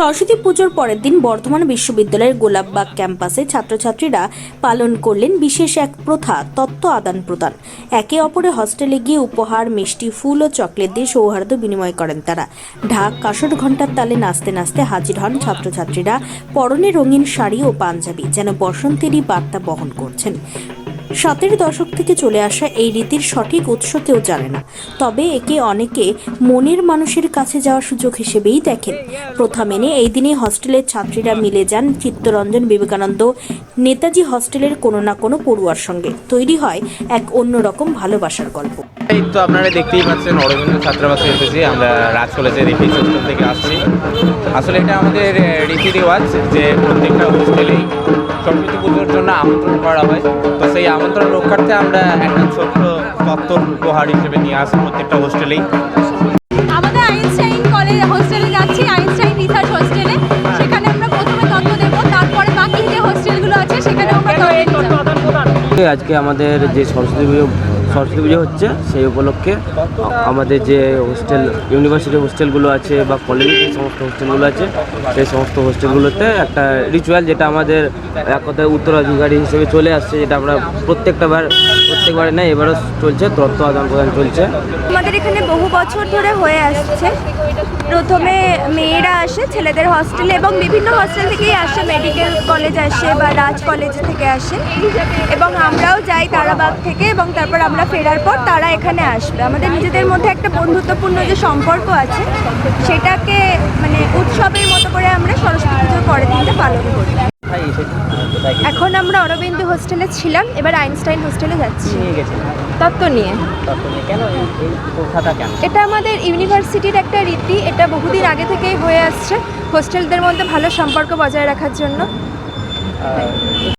সরস্বতী পুজোর পরের দিন বর্ধমান বিশ্ববিদ্যালয়ের গোলাপবাগ ক্যাম্পাসে ছাত্রছাত্রীরা পালন করলেন বিশেষ এক প্রথা, তত্ত্ব আদান প্রদান। একে অপরে হস্টেলে গিয়ে উপহার, মিষ্টি, ফুল ও চকলেট দিয়ে সৌহার্দ্য বিনিময় করেন তারা। ঢাক, কাসর, ঘণ্টার তালে নাচতে নাচতে হাজির হন ছাত্রছাত্রীরা। পরনে রঙিন শাড়ি ও পাঞ্জাবি, যেন বসন্তেরই বার্তা বহন করছেন। সাতের দশক থেকে চলে আসা এই রীতির সঠিক উৎস কেউ জানে না। তবে একে অনেকে মনের মানুষের কাছে যাওয়ার সুযোগ হিসেবেই দেখেন। প্রথা মেনে এই দিনে হস্টেলের ছাত্রীরা মিলে যান চিত্তরঞ্জন বিবেকানন্দ নেতাজি হস্টেলের কোনো না কোনো পড়ুয়ার সঙ্গে। তৈরি হয় এক অন্যরকম ভালোবাসার গল্প। এই তো আপনারা দেখতেই পাচ্ছেন অরবিন্দ ছাত্রাবাসে এসেছি। আমরা রাজ কলেজের রিফিল হোস্টেল থেকে আসছি। আসলে এটা আমাদের রীতি রেওয়াজ যে প্রত্যেকটা হোস্টেলেই সরস্বতী পুজোর জন্য আমন্ত্রণ করা হয়। তো সেই আমন্ত্রণ রক্ষার্থে আমরা একটা ছোট্ট তত্ত্ব উপহার হিসেবে নিয়ে আসি প্রত্যেকটা হোস্টেলেই। আমাদের আইনস্টাইন কলেজ হোস্টেলে যাচ্ছি আইনস্টাইন রিসার্চ হোস্টেলে। সেখানে আমরা প্রথমে তত্ত্ব দেবো তারপরে বাকি যে হোস্টেলগুলো আছে সেখানে আমরা আজকে আমাদের যে সরস্বতী পুজো সরস্বতী পুজো হচ্ছে, সেই উপলক্ষে আমাদের যে হোস্টেল ইউনিভার্সিটি হোস্টেলগুলো আছে বা কলেজের যে সমস্ত হোস্টেলগুলো আছে, সেই সমস্ত হোস্টেলগুলোতে একটা রিচুয়াল যেটা আমাদের এক কথায় উত্তরাধিকারী হিসেবে চলে আসছে, যেটা আমরা প্রত্যেকটা বার, প্রত্যেকবারে নেই এবারও চলছে তত্ত্ব আদান প্রদান চলছে। আমাদের এখানে বহু বছর ধরে হয়ে আসছে। প্রথমে মেয়েরা আসে ছেলেদের হস্টেলে এবং বিভিন্ন হস্টেল থেকেই আসে মেডিকেল কলেজ আসে বা রাজ কলেজ থেকে আসে। এবং আমরাও যাই তারাবাগ থেকে এবং তারপর আমরা ফেরার পর তারা এখানে আসবে। আমাদের নিজেদের মধ্যে একটা বন্ধুত্বপূর্ণ যে সম্পর্ক আছে সেটাকে মানে উৎসবের মতো করে আমরা সরস্বতী পুজোর পরের দিনটা পালন করি। এখন আমরা অরবিন্দু হোস্টেলে ছিলাম এবার আইনস্টাইন হোস্টেলে যাচ্ছি। তত্ত্ব নিয়ে। এটা আমাদের ইউনিভার্সিটির একটা রীতি এটা বহুদিন আগে থেকেই হয়ে আসছে হোস্টেলদের মধ্যে ভালো সম্পর্ক বজায় রাখার জন্য।